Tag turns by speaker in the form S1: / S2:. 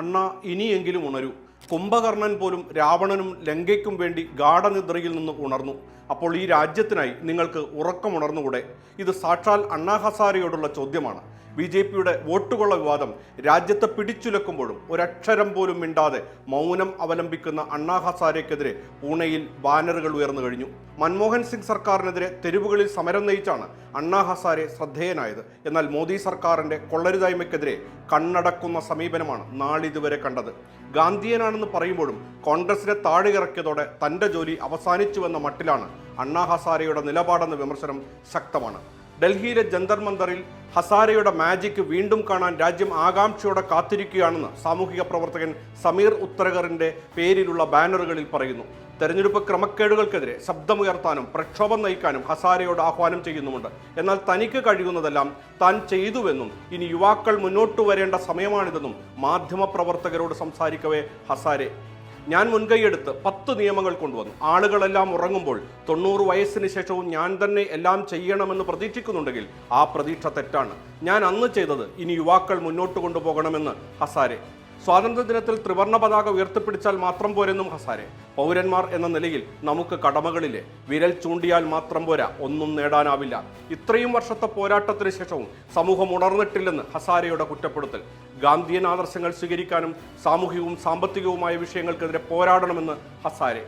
S1: അണ്ണ ഇനിയെങ്കിലും ഉണരൂ. കുംഭകർണൻ പോലും രാവണനും ലങ്കയ്ക്കും വേണ്ടി ഗാഠനിദ്രയിൽ നിന്ന് ഉണർന്നു. അപ്പോൾ ഈ രാജ്യത്തിനായി നിങ്ങൾക്ക് ഉറക്കമുണർന്നുകൂടെ? ഇത് സാക്ഷാൽ അണ്ണാ ഹസാരയോടുള്ള ചോദ്യമാണ്. ബി ജെ പിയുടെ വോട്ടുകൊള്ള വിവാദം രാജ്യത്തെ പിടിച്ചുലക്കുമ്പോഴും ഒരക്ഷരം പോലും മിണ്ടാതെ മൗനം അവലംബിക്കുന്ന അണ്ണാ ഹസാരെക്കെതിരെ പൂനെയിൽ ബാനറുകൾ ഉയർന്നു കഴിഞ്ഞു. മൻമോഹൻ സിംഗ് സർക്കാരിനെതിരെ തെരുവുകളിൽ സമരം നയിച്ചാണ് അണ്ണാ ഹസാരെ ശ്രദ്ധേയനായത്. എന്നാൽ മോദി സർക്കാരിന്റെ കൊള്ളരുതായ്മയ്ക്കെതിരെ കണ്ണടക്കുന്ന സമീപനമാണ് നാളിതുവരെ കണ്ടത്. ഗാന്ധിയനാണെന്ന് പറയുമ്പോഴും കോൺഗ്രസിനെ താഴെ ഇറക്കിയതോടെ തന്റെ ജോലി അവസാനിച്ചുവെന്ന മട്ടിലാണ് അണ്ണാ ഹസാരയുടെ നിലപാടെന്ന വിമർശനം ശക്തമാണ്. ഡൽഹിയിലെ ജന്തർ മന്ദറിൽ ഹസാരയുടെ മാജിക് വീണ്ടും കാണാൻ രാജ്യം ആകാംക്ഷയോടെ കാത്തിരിക്കുകയാണെന്ന് സാമൂഹിക പ്രവർത്തകൻ സമീർ ഉത്തരകറിന്റെ പേരിലുള്ള ബാനറുകളിൽ പറയുന്നു. തെരഞ്ഞെടുപ്പ് ക്രമക്കേടുകൾക്കെതിരെ ശബ്ദമുയർത്താനും പ്രക്ഷോഭം നയിക്കാനും ഹസാരയോട് ആഹ്വാനം ചെയ്യുന്നുമുണ്ട്. എന്നാൽ തനിക്ക് കഴിയുന്നതെല്ലാം താൻ ചെയ്തുവെന്നും ഇനി യുവാക്കൾ മുന്നോട്ട് വരേണ്ട സമയമാണിതെന്നും മാധ്യമപ്രവർത്തകരോട് സംസാരിക്കവേ ഹസാരെ. ഞാൻ മുൻകൈയെടുത്ത് പത്ത് നിയമങ്ങൾ കൊണ്ടുവന്നു. ആളുകളെല്ലാം ഉറങ്ങുമ്പോൾ തൊണ്ണൂറ് വയസ്സിന് ശേഷവും ഞാൻ തന്നെ എല്ലാം ചെയ്യണമെന്ന് പ്രതീക്ഷിക്കുന്നുണ്ടെങ്കിൽ ആ പ്രതീക്ഷ തെറ്റാണ്. ഞാൻ അന്ന് ചെയ്തത് ഇനി യുവാക്കൾ മുന്നോട്ട് കൊണ്ടുപോകണമെന്ന് ഹസാരെ. സ്വാതന്ത്ര്യദിനത്തിൽ ത്രിവർണ പതാക ഉയർത്തിപ്പിടിച്ചാൽ മാത്രം പോരെന്നും ഹസാരെ. പൗരന്മാർ എന്ന നിലയിൽ നമുക്ക് കടമകളിലെ വിരൽ ചൂണ്ടിയാൽ മാത്രം പോരാ. ഒന്നും നേടാനാവില്ല. ഇത്രയും വർഷത്തെ പോരാട്ടത്തിന് ശേഷവും സമൂഹം ഉണർന്നിട്ടില്ലെന്ന് ഹസാരയുടെ കുറ്റപ്പെടുത്തൽ. ഗാന്ധിയൻ ആദർശങ്ങൾ സ്വീകരിക്കാനും സാമൂഹികവും സാമ്പത്തികവുമായ വിഷയങ്ങൾക്കെതിരെ പോരാടണമെന്ന് ഹസാരെ.